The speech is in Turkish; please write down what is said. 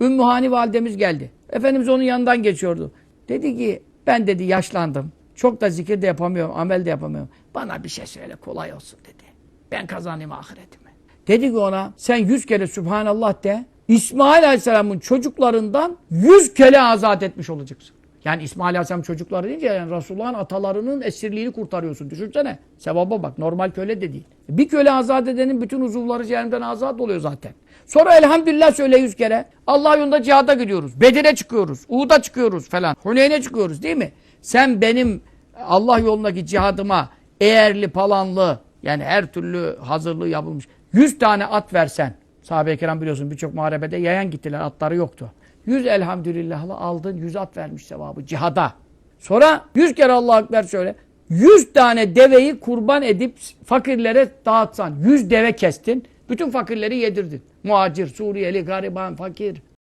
Ümmü Hani validemiz geldi. Efendimiz onun yanından geçiyordu. Dedi ki ben dedi yaşlandım. Çok da zikir de yapamıyorum, amel de yapamıyorum. Bana bir şey söyle kolay olsun dedi. Ben kazanayım ahiretimi. Dedi ki ona sen yüz kere Sübhanallah de. İsmail Aleyhisselam'ın çocuklarından yüz kere azat etmiş olacaksın. Yani İsmail Aleyhisselam çocukları deyince yani Resulullah'ın atalarının esirliğini kurtarıyorsun. Düşünsene. Sevaba bak. Normal köle de değil. Bir köle azat edenin bütün uzuvları cehennemden azat oluyor zaten. Sonra elhamdülillah söyle yüz kere. Allah yolunda cihada gidiyoruz. Bedir'e çıkıyoruz. Uhud'a çıkıyoruz falan. Huneyn'e çıkıyoruz değil mi? Sen benim Allah yolundaki cihadıma eğerli palanlı yani her türlü hazırlığı yapılmış. Yüz tane at versen. Sahabe-i kiram biliyorsun birçok muharebede yayan gittiler. Atları yoktu. Yüz elhamdülillahla aldın. Yüz at vermiş sevabı cihada. Sonra yüz kere Allahu Ekber söyle. Yüz tane deveyi kurban edip fakirlere dağıtsan. Yüz deve kestin. Bütün fakirleri yedirdin. Muhacir, Suriyeli, gariban, fakir.